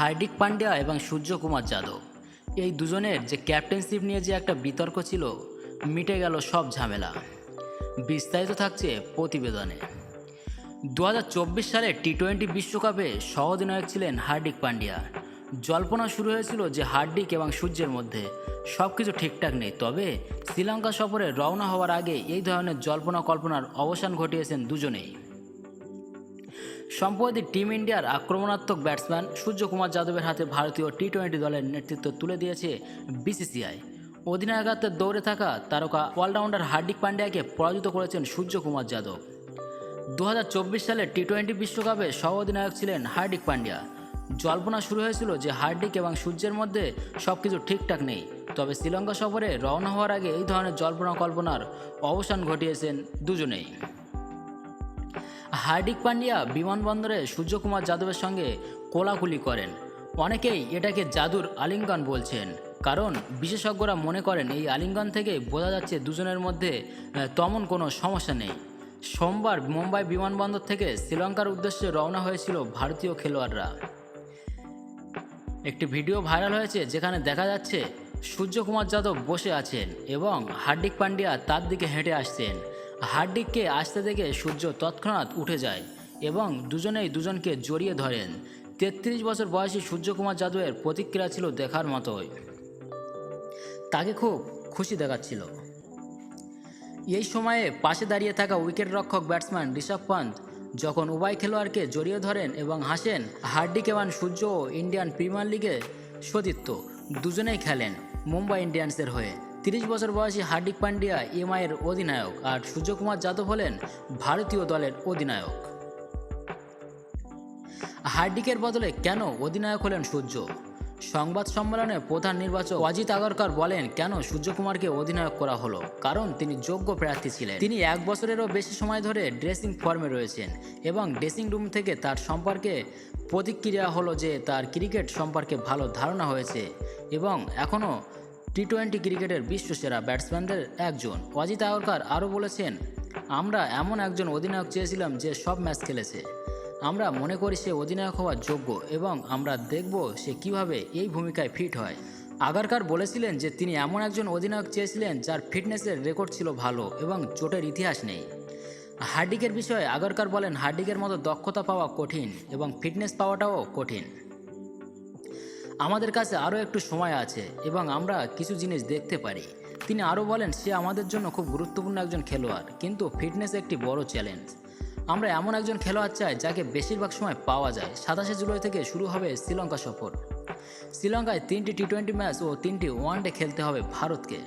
হার্দিক পান্ডিয়া এবং সূর্যকুমার যাদব। এই দুজনের যে ক্যাপ্টেনশিপ নিয়ে যে একটা বিতর্ক ছিল, মিটে গেল সব ঝামেলা। বিস্তারিত থাকছে প্রতিবেদনে। দু হাজার চব্বিশ সালে টি টোয়েন্টি বিশ্বকাপে সহ অধিনায়ক ছিলেন হার্দিক পান্ডিয়া। জল্পনা শুরু হয়েছিল যে হার্দিক এবং সূর্যের মধ্যে সব কিছু ঠিকঠাক নেই। তবে শ্রীলঙ্কা সফরে রওনা হওয়ার আগে এই ধরনের জল্পনা কল্পনার অবসান ঘটিয়েছেন দুজনেই। সম্প্রতি টিম ইন্ডিয়ার আক্রমণাত্মক ব্যাটসম্যান সূর্যকুমার যাদবের হাতে ভারতীয় টি টোয়েন্টি দলের নেতৃত্ব তুলে দিয়েছে বিসিসিআই। অধিনায়কত্বের দৌড়ে থাকা তারকা অলরাউন্ডার হার্দিক পান্ডিয়াকে পরাজিত করেছেন সূর্যকুমার যাদব। দু হাজার চব্বিশ সালে টি টোয়েন্টি বিশ্বকাপে সহ অধিনায়ক ছিলেন হার্দিক পান্ডিয়া। জল্পনা শুরু হয়েছিল যে হার্দিক এবং সূর্যের মধ্যে সব কিছু ঠিকঠাক নেই, তবে শ্রীলঙ্কা সফরে রওনা হওয়ার আগে এই ধরনের জল্পনা কল্পনার অবসান ঘটিয়েছেন দুজনেই। হার্দিক পান্ডিয়া বিমানবন্দরে সূর্যকুমার যাদবের সঙ্গে কোলাকুলি করেন। অনেকেই এটাকে জাদুর আলিঙ্গন বলছেন, কারণ বিশেষজ্ঞরা মনে করেন এই আলিঙ্গন থেকে বোঝা যাচ্ছে দুজনের মধ্যে তেমন কোনো সমস্যা নেই। সোমবার মুম্বাই বিমানবন্দর থেকে শ্রীলঙ্কার উদ্দেশ্যে রওনা হয়েছিল ভারতীয় খেলোয়াড়রা। একটি ভিডিও ভাইরাল হয়েছে যেখানে দেখা যাচ্ছে সূর্যকুমার যাদব বসে আছেন এবং হার্দিক পান্ডিয়া তার দিকে হেঁটে আসছেন। হার্দিককে আসতে দেখে সূর্য তৎক্ষণাৎ উঠে যায় এবং দুজনেই দুজনকে জড়িয়ে ধরেন। তেত্রিশ বছর বয়সী সূর্যকুমার যাদবের প্রতিক্রিয়া ছিল দেখার মতোই। তাকে খুব খুশি দেখাচ্ছিল। এই সময়ে পাশে দাঁড়িয়ে থাকা উইকেট রক্ষক ব্যাটসম্যান ঋষভ পন্থ যখন উভয় খেলোয়াড়কে জড়িয়ে ধরেন এবং হাসেন হার্দিক এবং সূর্য ইন্ডিয়ান প্রিমিয়ার লিগে সতীর্থ। দুজনেই খেলেন মুম্বাই ইন্ডিয়ান্সের হয়ে। তিরিশ বছর বয়সী হার্দিক পান্ডিয়া এমআইয়ের অধিনায়ক আর সূর্যকুমার যাদব হলেন ভারতীয় দলের অধিনায়ক। হার্দিকের বদলে কেন অধিনায়ক হলেন সূর্য? সংবাদ সম্মেলনে প্রধান নির্বাচক অজিত আগরকর বলেন, কেন সূর্যকুমারকে অধিনায়ক করা হলো? কারণ তিনি যোগ্য প্রার্থী ছিলেন। তিনি এক বছরেরও বেশি সময় ধরে ড্রেসিং ফর্মে রয়েছেন এবং ড্রেসিং রুম থেকে তার সম্পর্কে প্রতিক্রিয়া হলো যে তার ক্রিকেট সম্পর্কে ভালো ধারণা হয়েছে এবং এখনও টি টোয়েন্টি ক্রিকেটের বিশ্বসেরা ব্যাটসম্যানদের একজন। অজিত আগরকর আরও বলেছেন, আমরা এমন একজন অধিনায়ক চেয়েছিলাম যে সব ম্যাচ খেলেছে। আমরা মনে করি সে অধিনায়ক হওয়ার যোগ্য এবং আমরা দেখব সে কীভাবে এই ভূমিকায় ফিট হয়। আগারকার বলেছিলেন যে তিনি এমন একজন অধিনায়ক চেয়েছিলেন যার ফিটনেসের রেকর্ড ছিল ভালো এবং চোটের ইতিহাস নেই। হার্ডিকের বিষয়ে আগারকার বলেন হার্ডিকের মতো দক্ষতা পাওয়া কঠিন এবং ফিটনেস পাওয়াটাও কঠিন। আমাদের কাছে আরও একটু সময় আছে এবং আমরা কিছু জিনিস দেখতে পারি। তিনি আরও বলেন, সে আমাদের জন্য খুব গুরুত্বপূর্ণ একজন খেলোয়াড়, কিন্তু ফিটনেস একটি বড় চ্যালেঞ্জ। আমরা এমন একজন খেলোয়াড় চাই যাকে বেশিরভাগ সময় পাওয়া যায়। সাতাশে জুলাই থেকে শুরু হবে শ্রীলঙ্কা সফর। শ্রীলঙ্কায় তিনটি টি টোয়েন্টি ম্যাচ ও তিনটি ওয়ানডে খেলতে হবে ভারতকে।